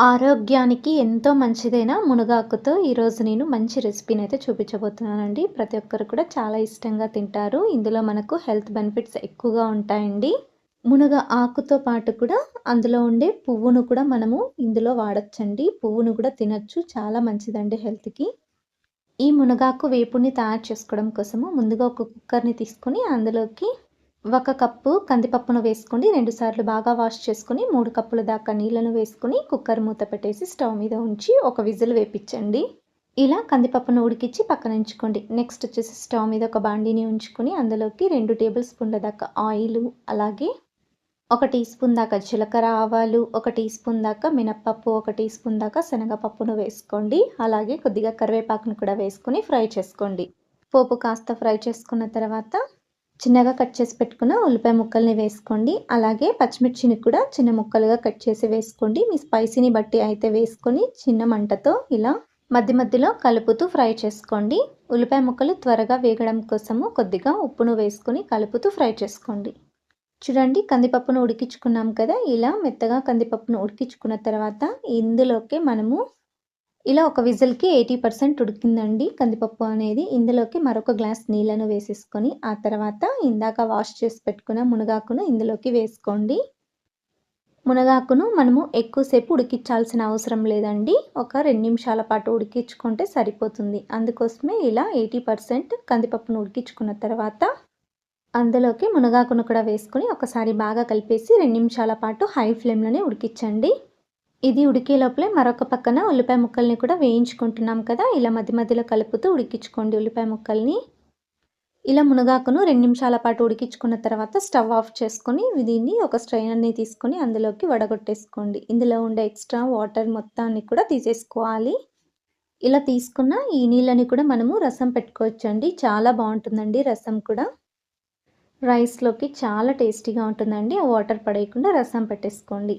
ఆరోగ్యానికి ఎంతో మంచిదైన మునగాకుతో ఈరోజు నేను మంచి రెసిపీని అయితే చూపించబోతున్నానండి. ప్రతి ఒక్కరు కూడా చాలా ఇష్టంగా తింటారు. ఇందులో మనకు హెల్త్ బెనిఫిట్స్ ఎక్కువగా ఉంటాయండి. మునగ ఆకుతో పాటు కూడా అందులో ఉండే పువ్వును కూడా మనము ఇందులో వాడచ్చండి. పువ్వును కూడా తినచ్చు. చాలా మంచిదండి హెల్త్కి. ఈ మునగాకు వేపుని తయారు చేసుకోవడం కోసము ముందుగా ఒక కుక్కర్ని తీసుకొని అందులోకి ఒక కప్పు కందిపప్పును వేసుకోండి రెండుసార్లు బాగా వాష్ చేసుకుని మూడు కప్పుల దాకా నీళ్ళను వేసుకుని కుక్కర్ మూత పెట్టేసి స్టవ్ మీద ఉంచి ఒక విజిల్ వేపించండి. ఇలా కందిపప్పును ఉడికించి పక్కన ఉంచుకోండి. నెక్స్ట్ వచ్చేసి స్టవ్ మీద ఒక బాండీని ఉంచుకొని అందులోకి రెండు టేబుల్ స్పూన్ల దాకా ఆయిల్ అలాగే ఒక టీ స్పూన్ దాకా జీలకర్ర ఆవాలు ఒక టీ స్పూన్ దాకా మినప్పప్పు ఒక టీ స్పూన్ దాకా శనగపప్పును వేసుకోండి. అలాగే కొద్దిగా కరివేపాకును కూడా వేసుకొని ఫ్రై చేసుకోండి. పోపు కాస్త ఫ్రై చేసుకున్న తర్వాత చిన్నగా కట్ చేసి పెట్టుకున్న ఉల్లిపాయ ముక్కల్ని వేసుకోండి. అలాగే పచ్చిమిర్చిని కూడా చిన్న ముక్కలుగా కట్ చేసి వేసుకోండి. మీ స్పైసీని బట్టి అయితే వేసుకొని చిన్న మంటతో ఇలా మధ్య మధ్యలో కలుపుతూ ఫ్రై చేసుకోండి. ఉల్లిపాయ ముక్కలు త్వరగా వేగడం కోసము కొద్దిగా ఉప్పును వేసుకొని కలుపుతూ ఫ్రై చేసుకోండి. చూడండి కందిపప్పును ఉడికించుకున్నాం కదా? ఇలా మెత్తగా కందిపప్పును ఉడికించుకున్న తర్వాత ఇందులోకి మనము ఇలా ఒక విజిల్కి ఎయిటీ పర్సెంట్ ఉడికిందండి కందిపప్పు అనేది. ఇందులోకి మరొక గ్లాస్ నీళ్ళను వేసేసుకొని ఆ తర్వాత ఇందాక వాష్ చేసి పెట్టుకున్న మునగాకును ఇందులోకి వేసుకోండి. మునగాకును మనము ఎక్కువసేపు ఉడికించాల్సిన అవసరం లేదండి. ఒక రెండు నిమిషాల పాటు ఉడికించుకుంటే సరిపోతుంది. అందుకోసమే ఇలా ఎయిటీ పర్సెంట్ కందిపప్పును ఉడికించుకున్న తర్వాత అందులోకి మునగాకును కూడా వేసుకొని ఒకసారి బాగా కలిపేసి రెండు నిమిషాల పాటు హై ఫ్లేమ్లోనే ఉడికించండి. ఇది ఉడికే లోపలే మరొక పక్కన ఉల్లిపాయ ముక్కల్ని కూడా వేయించుకుంటున్నాం కదా. ఇలా మధ్య మధ్యలో కలుపుతూ ఉడికించుకోండి ఉల్లిపాయ ముక్కల్ని. ఇలా మునగాకును రెండు నిమిషాల పాటు ఉడికించుకున్న తర్వాత స్టవ్ ఆఫ్ చేసుకొని దీన్ని ఒక స్ట్రైనర్ని తీసుకొని అందులోకి వడగొట్టేసుకోండి. ఇందులో ఉండే ఎక్స్ట్రా వాటర్ మొత్తాన్ని కూడా తీసేసుకోవాలి. ఇలా తీసుకున్న ఈ నీళ్ళని కూడా మనము రసం పెట్టుకోవచ్చండి. చాలా బాగుంటుందండి రసం కూడా. రైస్లోకి చాలా టేస్టీగా ఉంటుందండి. ఆ వాటర్ పడేయకుండా రసం పెట్టేసుకోండి.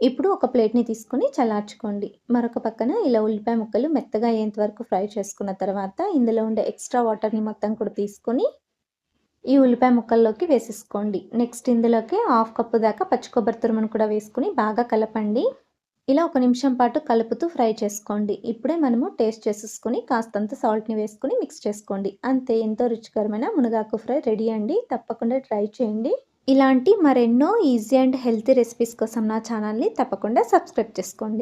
ఇప్పుడు ఒక ప్లేట్ని తీసుకొని చల్లార్చుకోండి. మరొక పక్కన ఇలా ఉల్లిపాయ ముక్కలు మెత్తగా అయ్యేంత వరకు ఫ్రై చేసుకున్న తర్వాత ఇందులో ఉండే ఎక్స్ట్రా వాటర్ని మొత్తం కూడా తీసుకొని ఈ ఉల్లిపాయ ముక్కల్లోకి వేసేసుకోండి. నెక్స్ట్ ఇందులోకి హాఫ్ కప్పు దాకా పచ్చి కొబ్బరి తురుమును కూడా వేసుకుని బాగా కలపండి. ఇలా ఒక నిమిషం పాటు కలుపుతూ ఫ్రై చేసుకోండి. ఇప్పుడే మనము టేస్ట్ చేసేసుకొని కాస్తంత సాల్ట్ని వేసుకొని మిక్స్ చేసుకోండి. అంతే ఎంతో రుచికరమైన మునగాకు ఫ్రై రెడీ అండి. తప్పకుండా ట్రై చేయండి. ఇలాంటి మరెన్నో ఈజీ అండ్ హెల్తీ రెసిపీస్ కోసం నా ఛానల్ని తప్పకుండా సబ్స్క్రైబ్ చేసుకోండి.